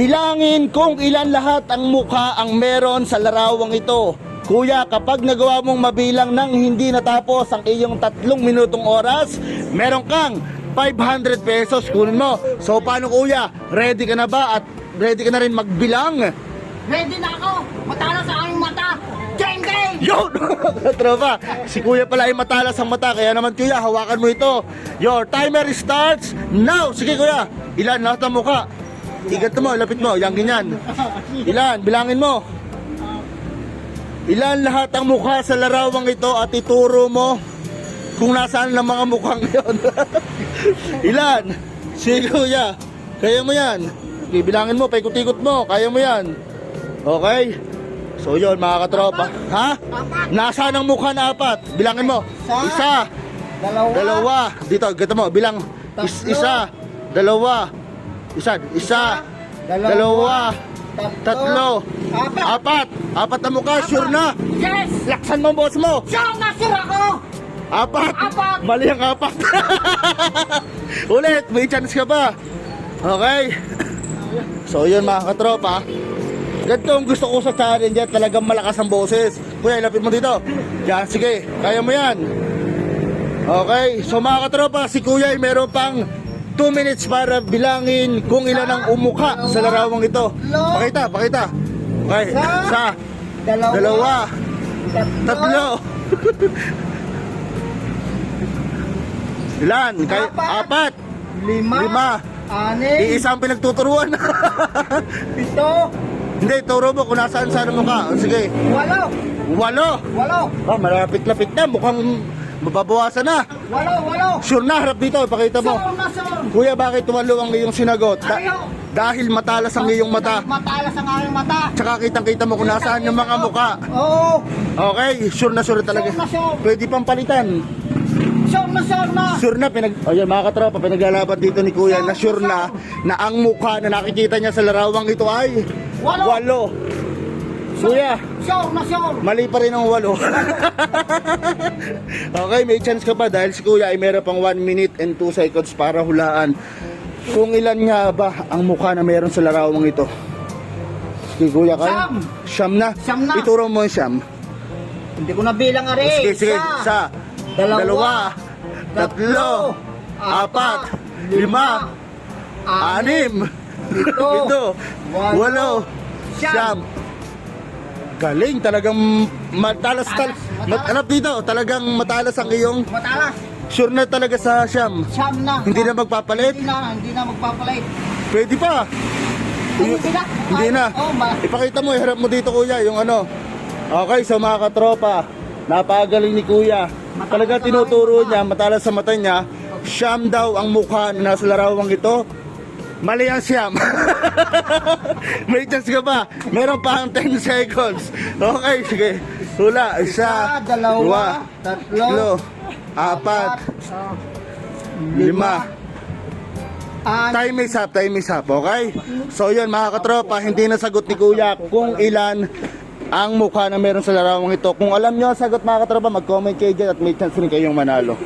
Bilangin kung ilan lahat ang mukha ang meron sa larawang ito. Kuya, kapag nagawa mong mabilang ng hindi natapos ang iyong tatlong minutong oras, meron kang 500 pesos kunin mo. So paano kuya? Ready ka na ba at ready ka na rin magbilang? Ready na ako! Matalo sa aking mata! Gang gang! Yun! Tropa, si kuya pala ay matalas ang mata Kaya naman kuya, hawakan mo ito Your timer starts now Sige kuya, ilan lahat ang mukha Igat mo, lapit mo, yan ganyan Ilan, bilangin mo Ilan lahat ang mukha sa larawang ito At ituro mo Kung nasaan ang mga mukhang yon Ilan Sige kuya, kaya mo yan Sige, bilangin mo, paikot-ikot mo Kaya mo yan Okay So yun mga katropa Ha? Nasaan ang mukha na apat? Bilangin mo. Isa. Dalawa! Dalawa. Dito, gata mo. Bilang. Is- isa. Dalawa. Isa. Isa. Dalawa. Tatlo. Apat! Apat. Apat na mukha. Sure na. Yes! Laksan mo boss mo. Sure na sure ako! Apat. Apat. Mali ang apat. Ulit. May chance ka pa. Okay. So yun mga katropa. Ganito ang gusto ko sa challenge yan. Talagang malakas ang boses. Kuya, ilapit mo dito. Yan, sige. Kaya mo yan. Okay. So mga katropa, si Kuya ay meron pang 2 minutes para bilangin kung ilan ang umukha sa larawang ito. Pakita, pakita. Okay. Isa. Dalawa! Dalawa. Tatlo. Ilan? Kay, Apat. Lima! Lima. Anim! Iisa ang pinagtuturuan. Pito! Hindi, turo mo kung nasaan saan mo ka. Sige. Walo! Walo. Walo! Ah, malapit-lapit na. Mukhang mababawasan na. Walo! Walo! Sure na, harap dito. Ipakita mo. Sure na sure! Kuya, bakit walo ang iyong sinagot? Da- Ayaw. dahil matalas ang iyong mata. Matalas ang aking mata! Tsaka kitang-kita mo kung nasaan yung mga muka. Oo! Okay, sure na sure talaga. Sure na sure. Pwede pang palitan. Sure na sure na! Sure na, pinag... O yan, mga katropa, pinaglalaban dito ni Kuya na sure na na ang mukha na nakikita niya sa larawang ito ay Walo. walo. Kuya, Sure na sure! mali pa rin ang walo. okay, may chance ka pa dahil si Kuya ay meron pang 1 minute and 2 seconds para hulaan kung ilan nga ba ang mukha na meron sa larawang ito. Sige, Kuya, kaya? Siyam. Siyam na. Siyam na. Ituro mo yung siyam. Hindi ko na bilang ari! Sige, sige. Isa, Dalawa, dalawa, tatlo, apat, lima, anim, pito, walo, walo, siyam. siyam. Galing, talagang matalas tal Matalas, mat matalas. dito, talagang matalas ang iyong Matalas! sure na talaga sa siyam. Siyam na! Hindi na magpapalit? Hindi na, hindi na magpapalit. Pwede pa. Hindi na. Hindi na. Oh. Ipakita mo, iharap mo dito kuya, yung ano. Okay, so mga katropa, napagaling ni kuya. Talaga tinuturo niya, matalas sa mata niya, siyam daw ang mukha na nasa larawang ito. Mali ang siyam. May chance ka ba? Meron pa ang 10 seconds. Okay, sige. Hula. Isa, Isa, dalawa, tatlo, apat, Ah, lima. An Time is up, time is up, okay? So yun mga katropa, hindi nasagot ni Kuya kung ilan ang mukha na meron sa larawang ito. Kung alam nyo ang sagot mga katropa, mag-comment kayo dyan at may chance rin kayong manalo.